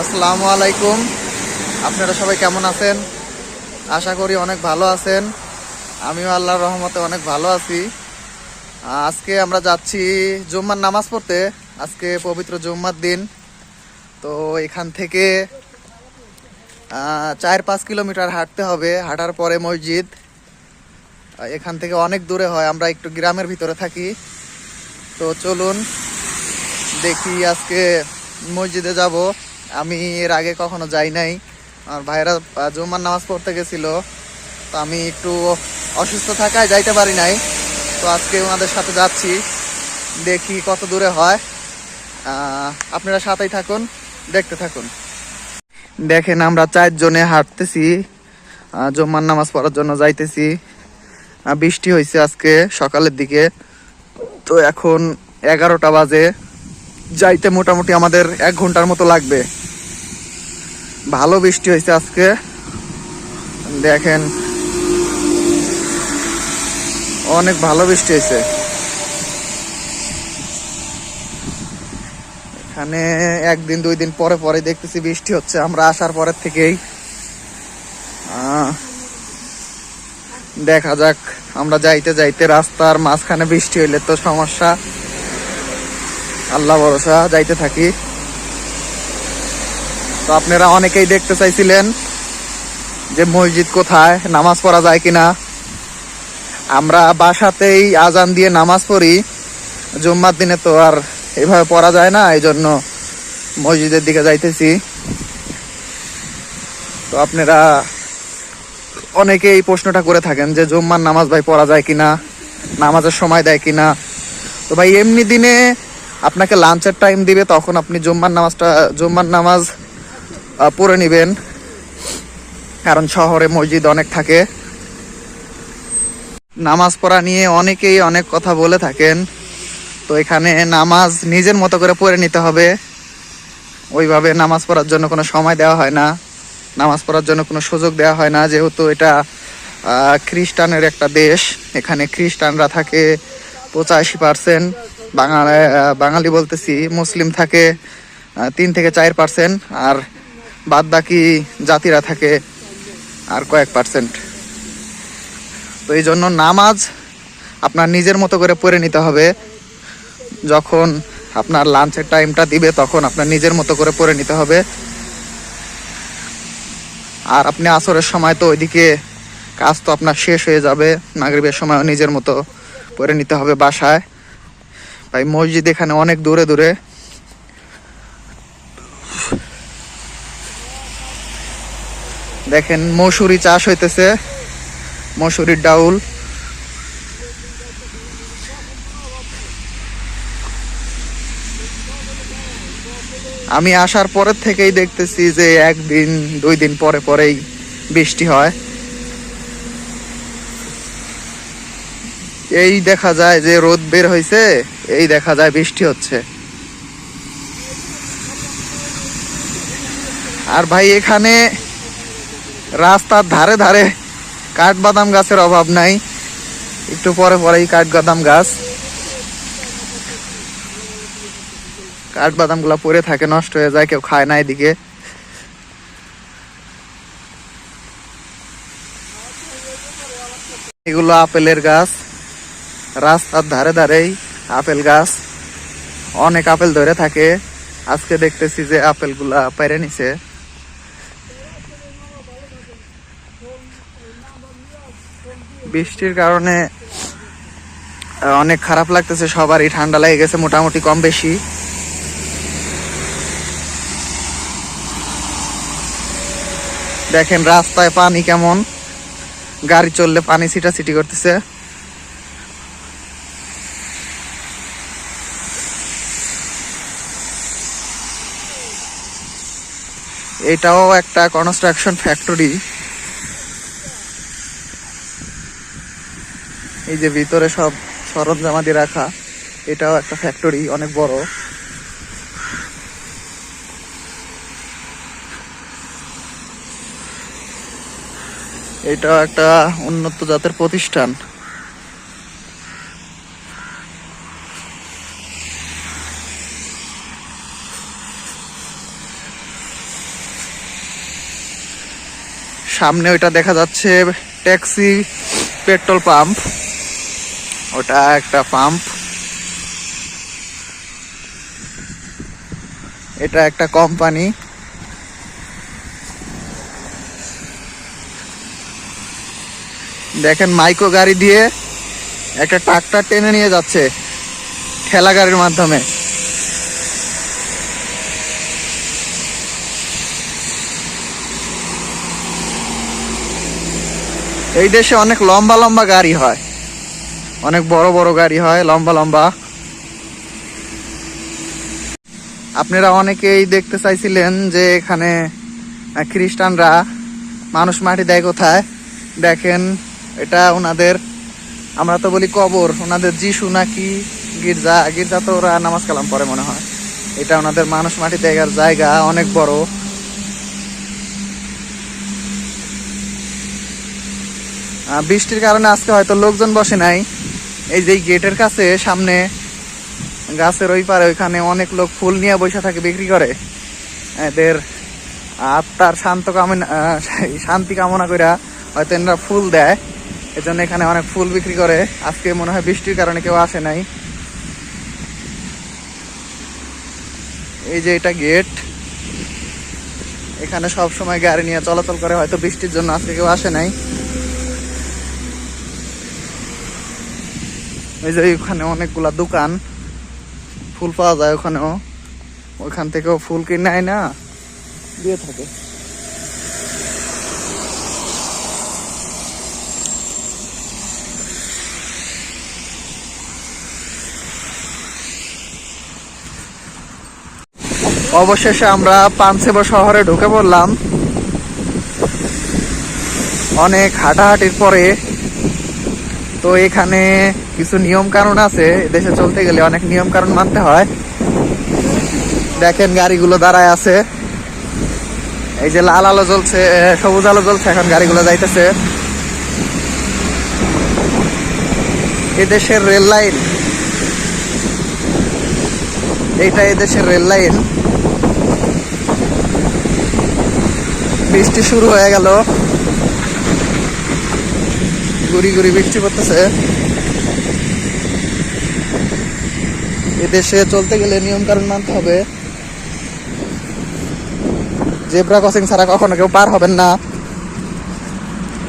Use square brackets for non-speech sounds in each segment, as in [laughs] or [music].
আসসালামু আলাইকুম। আপনারা সবাই কেমন আছেন? আশা করি অনেক ভালো আছেন। আমিও আল্লাহর রহমতে অনেক ভালো আছি। আজকে আমরা যাচ্ছি জুম্মার নামাজ পড়তে। আজকে পবিত্র জুম্মার দিন। তো এখান থেকে চার পাঁচ কিলোমিটার হাঁটতে হবে। হাঁটার পরে মসজিদ। এখান থেকে অনেক দূরে হয়, আমরা একটু গ্রামের ভিতরে থাকি। তো চলুন, দেখি আজকে মসজিদে যাব। আমি এর আগে কখনো যাই নাই। আর ভাইরা জুম্মার নামাজ পড়তে গেছিল। তো আমি একটু অসুস্থ থাকায় যাইতে পারি নাই। তো আজকে ওনাদের সাথে যাচ্ছি। দেখি কত দূরে হয়। আপনারা সাথেই থাকুন, দেখতে থাকুন। দেখেন, আমরা চারজনে হাঁটতেছি। জুম্মার নামাজ পড়ার জন্য যাইতেছি। বৃষ্টি হয়েছে আজকে সকালের দিকে। তো এখন এগারোটা বাজে। যাইতে মোটামুটি আমাদের এক ঘণ্টার মতো লাগবে। ভালো বৃষ্টি হয়েছে আজকে। দেখেন। অনেক ভালো বৃষ্টি হয়েছে। এখানে একদিন, দুই দিন পরে পরে দেখতেছি বৃষ্টি হচ্ছে। আমরা আসার পরের থেকেই। দেখা যাক। আমরা যাইতে যাইতে রাস্তার মাঝখানে বৃষ্টি হইলে তো সমস্যা। আল্লাহ ভরসা, যাইতে থাকি। তো আপনারা অনেকেই দেখতে চাইছিলেন যে মসজিদ কোথায়, নামাজ পড়া যায় কিনা। আমরা বাসাতেই আজান দিয়ে নামাজ পড়ি। জুম্মার দিনে তো আর এভাবে পড়া যায় না এই জন্য মসজিদের দিকে যাইতেছি। তো আপনারা অনেকে এই প্রশ্নটা করে থাকেন যে জুম্মার নামাজ ভাই পড়া যায় কিনা, নামাজের সময় দেয় কিনা। তো ভাই, এমনি দিনে আপনাকে লাঞ্চের টাইম দিবে, তখন আপনি জুম্মার নামাজটা, জুম্মার নামাজ পড়ে নেবেন। কারণ শহরে মসজিদ অনেক থাকে। নামাজ পড়া নিয়ে অনেকেই অনেক কথা বলে থাকেন। তো এখানে নামাজ নিজের মতো করে পড়ে নিতে হবে। ওইভাবে নামাজ পড়ার জন্য কোনো সময় দেওয়া হয় না। নামাজ পড়ার জন্য কোনো সুযোগ দেওয়া হয় না, যেহেতু এটা খ্রিস্টানের একটা দেশ। এখানে খ্রিস্টানরা থাকে পঁচাশি পার্সেন্ট বাঙালি বাঙালি বলতেছি, মুসলিম থাকে তিন থেকে চার পার্সেন্ট আর বাদ বাকি জাতিরা থাকে আর কয়েক পার্সেন্ট তো এই জন্য নামাজ আপনার নিজের মতো করে পড়ে নিতে হবে। যখন আপনার লাঞ্চের টাইমটা দিবে, তখন আপনার নিজের মতো করে পড়ে নিতে হবে। আর আপনি আসরের সময় তো ওইদিকে কাজ তো আপনার শেষ হয়ে যাবে, মাগরিবের সময়ও নিজের মতো পড়ে নিতে হবে বাসায়। ভাই, মসজিদ এখানে অনেক দূরে দূরে। দেখেন, মসুরি চাষ হইতেছে। মসুরির ডাউল। আমি আসার পরের থেকেই দেখতেছি যে একদিন, দুই দিন পরে পরেই বৃষ্টি হয়। এই দেখা যায় যে রোদ বের হয়েছে এই দেখা যায় বৃষ্টি হচ্ছে। আর ভাই, এখানে রাস্তার ধারে ধারে কাঠবাদাম গাছের অভাব নাই। একটু পরে পরেই কাঠবাদাম গাছ। কাঠবাদামগুলা পরে থাকে, নষ্ট হয়ে যায়, কেউ খায় না এদিকে। এগুলো আপেলের গাছ। রাস্তার ধারে ধারেই আপেল গাছ। অনেক আপেল ধরে থাকে। আজকে দেখতেছি যে আপেলগুলা পেরে নিছে। বৃষ্টির কারণে অনেক খারাপ লাগতেছে সবারই। ঠান্ডা লেগে গেছে মোটামুটি কম বেশি। দেখেন রাস্তায় পানি কেমন। গাড়ি চললে পানি ছিটা ছিটি করতেছে। এটাও একটা কনস্ট্রাকশন ফ্যাক্টরি এই যে ভিতরে সব সরঞ্জামাদি রাখা, এটাও একটা ফ্যাক্টরি অনেক বড়। এটাও একটা উন্নত জাতের প্রতিষ্ঠান। সামনে ওইটা দেখা যাচ্ছে ট্যাক্সি পেট্রোল পাম্প। ওটা একটা পাম্প। এটা একটা কোম্পানি। দেখেন মাইক্রো গাড়ি দিয়ে একটা ট্রাক্টর টেনে নিয়ে যাচ্ছে ঠেলা গাড়ির মাধ্যমে। এই দেশে অনেক লম্বা লম্বা গাড়ি হয়। অনেক বড় বড় গাড়ি হয়, লম্বা লম্বা। আপনারা অনেকেই দেখতে চাইছিলেন যে এখানে খ্রিস্টানরা মানুষ মাটি দেয় কোথায়? দেখেন, এটা ওনাদের, আমরা তো বলি কবর, ওনাদের যিশু নাকি গির্জা গির্জা তো ওরা নামাজ কালাম পরে মনে হয়। এটা ওনাদের মানুষ মাটি দেয়ার জায়গা, অনেক বড়। বৃষ্টির কারণে আজকে হয়তো লোকজন বসে নাই। এই যে এই গেটের কাছে, সামনে গাছের ওই পারে ওইখানে অনেক লোক ফুল নিয়ে বসে থাকে, বিক্রি করে। এদের আত্মার শান্ত কামনা [laughs] শান্তি কামনা করে হয়তো এনারা ফুল দেয়। এজন্য এখানে অনেক ফুল বিক্রি করে। আজকে মনে হয় বৃষ্টির কারণে কেউ আসে নাই। এই যে এটা গেট। এখানে সব সময় গাড়ি নিয়ে চলাচল করে, হয়তো বৃষ্টির জন্য আজকে কেউ আসে নাই। এই যে ওখানে অনেকগুলা দোকান ফুল পাওয়া যায় ওখানেও। ওখান থেকেও ফুল কিনে আয় না। দিয়ে থাকে। অবশেষে আমরা পানসেবো শহরে ঢুকে পড়লাম। অনেক হাঁটাহাঁটির পরে তো এখানে কিছু নিয়ম কানুন আছে। দেশে চলতে গেলে অনেক নিয়ম কানুন মানতে হয়। দেখেন গাড়িগুলো দাঁড়ায় আছে। এই যে লাল আলো জ্বলছে সবুজ আলো জ্বলছে, এখন গাড়িগুলো যাইতেছে। এদেশের রেল লাইন। এইটা এদেশের রেল লাইন। বৃষ্টি শুরু হয়ে গেল। গুড়ি গুড়ি বৃষ্টি পড়তেছে এদেশে চলতে গেলে নিয়ম কানুন মানতে হবে। জেব্রা ক্রসিং ছাড়া কখনো কেউ পার হবেন না।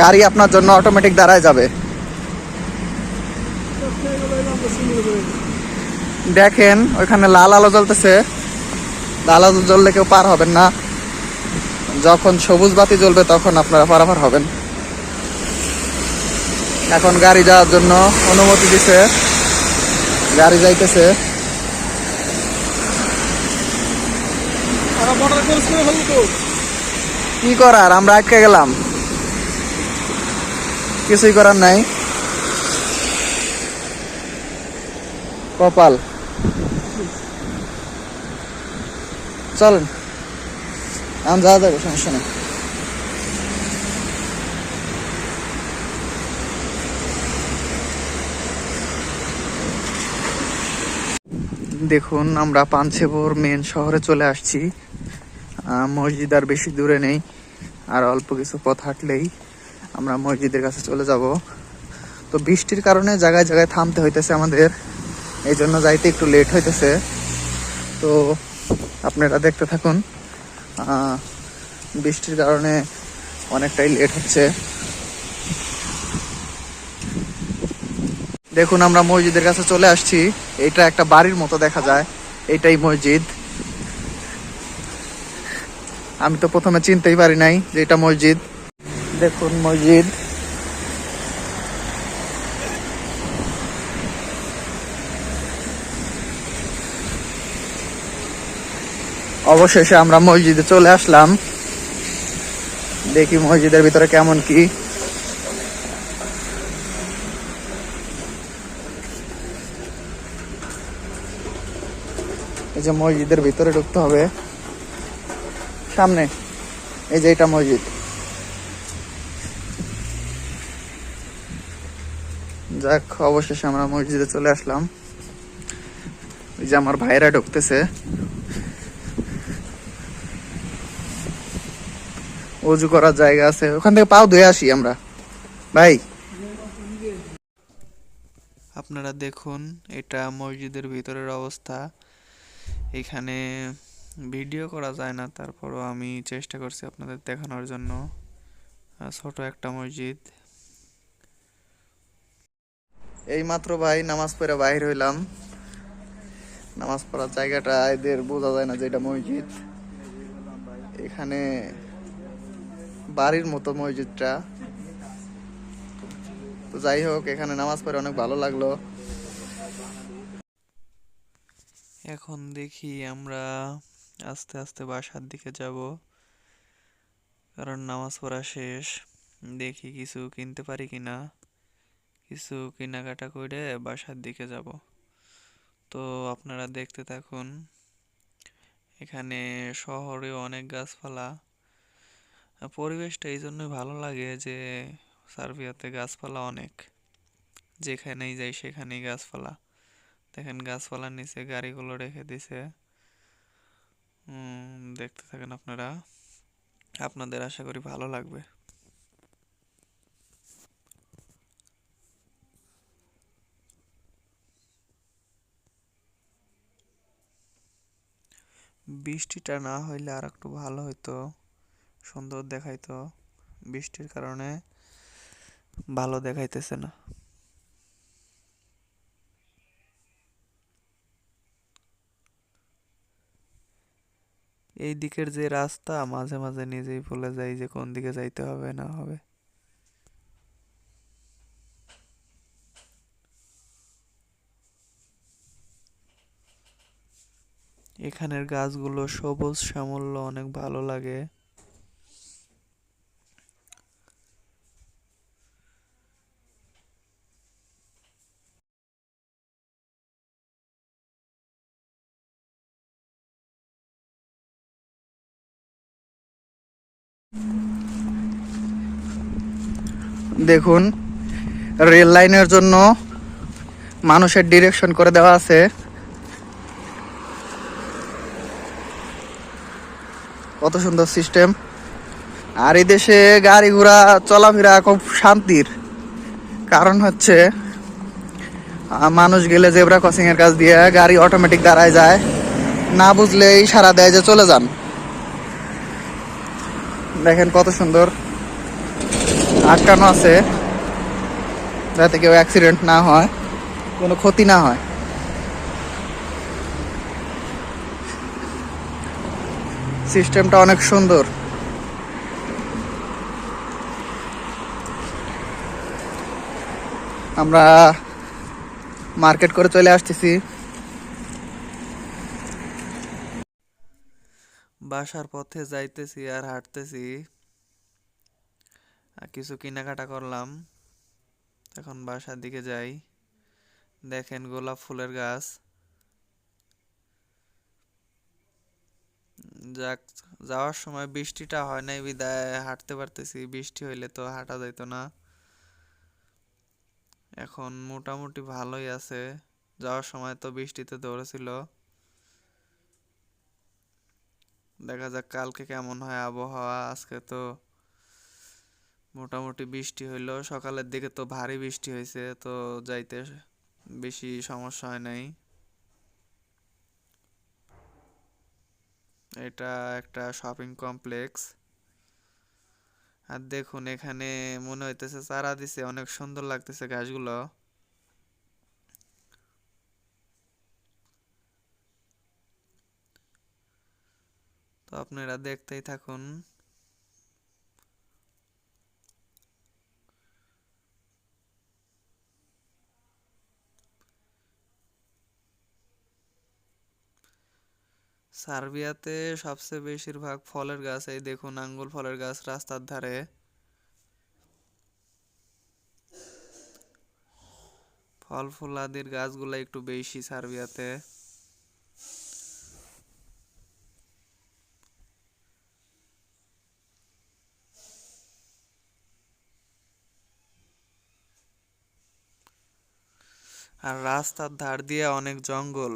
গাড়ি আপনার জন্য অটোমেটিক দাঁড়ায় যাবে। দেখেন, ওইখানে লাল আলো জ্বলতেছে। লাল আলো জ্বললে কেউ পার হবেন না। যখন সবুজ বাতি জ্বলবে তখন আপনারা পারাপার হবেন। এখন গাড়ি যাওয়ার জন্য অনুমতি দিছে। গাড়ি যাইতেছে। কি করার? আমরা আটকে গেলাম। কিছুই করার নাই। কপাল। চলেন। আমি যাওয়া যাবে সমস্যা নেই। দেখুন, আমরা পাঞ্চেবর মেন শহরে চলে আসছি। মসজিদ আর বেশি দূরে নেই, আর অল্প কিছু পথ হাঁটলেই আমরা মসজিদের কাছে চলে যাব। তো বৃষ্টির কারণে জায়গায় জায়গায় থামতে হইতেছে আমাদের, এই জন্য যাইতে একটু লেট হইতেছে। তো আপনারা দেখতে থাকুন বৃষ্টির কারণে অনেকটাই লেট হচ্ছে। দেখুন, আমরা মসজিদের কাছে চলে আসছি। এটা একটা বাড়ির মতো দেখা যায়। এটাই মসজিদ। আমি তো প্রথমে চিনতেই পারি নাই যে এটা মসজিদ। দেখুন, মসজিদ। অবশেষে আমরা মসজিদে চলে আসলাম। দেখি মসজিদের ভিতরে কেমন কি। এই যে মসজিদের ভিতরে ঢুকতে হবে। সামনে, এই যে এটা মসজিদ। যাক, অবশেষে আমরা মসজিদে চলে আসলাম। ওই যে আমার ভাইরা ঢুকতেছে। অজু করার জায়গা আছে। ওখান থেকে পাও ধুয়ে আসি আমরা। ভাই। আপনারা দেখুন, এটা মসজিদের ভিতরের অবস্থা। এখানে ভিডিও করা যায় না, তারপরও আমি চেষ্টা করছি আপনাদের দেখানোর জন্য। ছোট একটা মসজিদ। এই মাত্র ভাই নামাজ পড়ে বাইর হইলাম। নামাজ পড়ার জায়গাটা এদের বোঝা যায় না যে এটা মসজিদ। এখানে বাড়ির মতো মসজিদটা। তো যাই হোক, এখানে নামাজ পড়ে অনেক ভালো লাগল। এখন দেখি আমরা আস্তে আস্তে বাসার দিকে যাব। কারণ নামাজ পড়া শেষ। দেখি কিছু কিনতে পারি কিনা। কিছু কেনাকাটা করে বাসার দিকে যাব। তো আপনারা দেখতে থাকুন। এখানে শহরেও অনেক গাছপালা। পরিবেশটা এই জন্যই ভালো লাগে যে সার্বিয়াতে গাছপালা অনেক। যেখানেই যাই সেখানেই গাছপালা। দেখেন গাছপালার নিচে গাড়িগুলো রেখে দিছে। দেখতে থাকেন আপনারা। আপনাদের আশা করি ভালো লাগবে। বৃষ্টিটা না হইলে আর একটু ভালো হইতো, সুন্দর দেখাইতো। বৃষ্টির কারণে ভালো দেখাইতেছে না। এই দিকের যে রাস্তা, মাঝে মাঝে নিজেই ভুলে যাই যে কোন দিকে যাইতে হবে, না হবে। এখানের গাছগুলো সবুজ শ্যামল্য অনেক ভালো লাগে। দেখুন রেল লাইনের জন্য মানুষের ডিরেকশন করে দেওয়া আছে। কত সুন্দর সিস্টেম আর এই দেশে গাড়ি ঘোড়া চলাফেরা খুব শান্তির। কারণ হচ্ছে মানুষ গেলে জেব্রা ক্রসিং এর কাছ দিয়ে গাড়ি অটোমেটিক দাঁড়ায় যায়। না বুঝলে ইশারা দেয় যে চলে যান। দেখেন কত সুন্দর আটকানো আছে যাতে কেউ অ্যাক্সিডেন্ট না হয়, কোনো ক্ষতি না হয়। সিস্টেমটা অনেক সুন্দর। আমরা মার্কেট করে চলে আসতেছি। বাসার পথে যাইতেছি আর হাঁটতেছি। কিছু কেনাকাটা করলাম। এখন বাসার দিকে যাই। দেখেন গোলাপ ফুলের গাছ। যাক, যাওয়ার সময় বৃষ্টিটা হয় নাই বিদায়, হাঁটতে পারতেছি। বৃষ্টি হইলে তো হাঁটা যাইতো না। এখন মোটামুটি ভালোই আছে। যাওয়ার সময় তো বৃষ্টিতে ধরেছিল দেখা যাক কালকে কেমন হয় আবহাওয়া। আজকে তো মোটামুটি বৃষ্টি হইল। সকালের দিকে তো ভারী বৃষ্টি হয়েছে তো যাইতে বেশি সমস্যা হয় নাই। এটা একটা শপিং কমপ্লেক্স আর দেখুন, এখানে মনে হইতেছে চারা দিছে, অনেক সুন্দর লাগতেছে গাছগুলো। তো আপনারা দেখতেই থাকুন। সার্বিয়াতে সবচেয়ে বেশিরভাগ ফলের গাছ এই দেখুন, আঙ্গুর ফলের গাছ রাস্তার ধারে। ফল ফুল ফুলাদির গাছগুলো একটু বেশি সার্বিয়াতে। আর রাস্তার ধার দিয়ে অনেক জঙ্গল।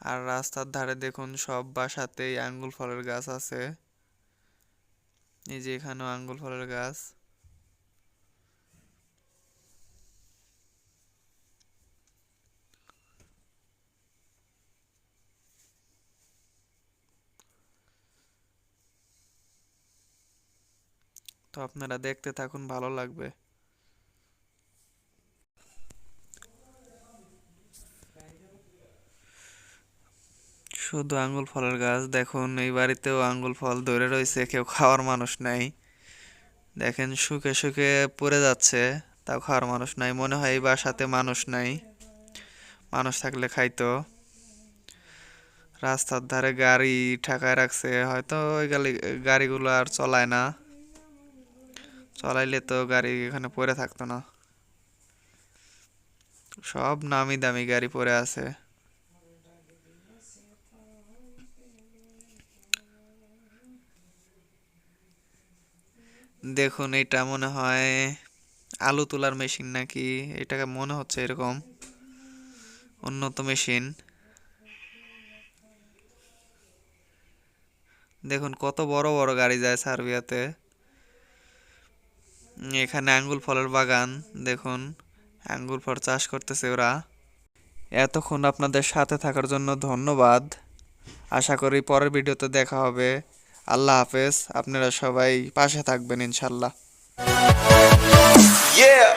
আর রাস্তার ধারে দেখুন সব বাসাতেই আঙ্গুল ফলের গাছ আছে। এই যে এখানেও আঙ্গুল ফলের গাছ। তো আপনারা দেখতে থাকুন, ভালো লাগবে। শুধু আঙ্গুল ফলের গাছ, দেখুন এই বাড়িতেও আঙ্গুল ফল ধরে রয়েছে, কেউ খাওয়ার মানুষ নাই। দেখেন শুকে শুকে পড়ে যাচ্ছে, তাও খাওয়ার মানুষ নাই, মনে হয় এই বাসাতে মানুষ নাই। মানুষ থাকলে খাইতো। রাস্তার ধারে গাড়ি ঠাকায় রাখছে, হয়তো ওই গাড়ি গাড়িগুলো আর চলায় না। চলাইলে তো গাড়ি এখানে পড়ে থাকতো না। সব নামি দামি গাড়ি পড়ে আছে। দেখুন, এটা মনে হয় আলু তোলার মেশিন নাকি? এটাকে মনে হচ্ছে এরকম উন্নত মেশিন। দেখুন, কত বড় বড় গাড়ি যায় সার্বিয়াতে। এখানে আঙ্গুল ফলের বাগান, দেখুন। আঙ্গুর ফল চাষ করতেছে ওরা। এতক্ষণ আপনাদের সাথে থাকার জন্য ধন্যবাদ। আশা করি পরের ভিডিওতে দেখা হবে। আল্লাহ হাফেজ, আপনারা সবাই পাশে থাকবেন ইনশাল্লাহ Yeah.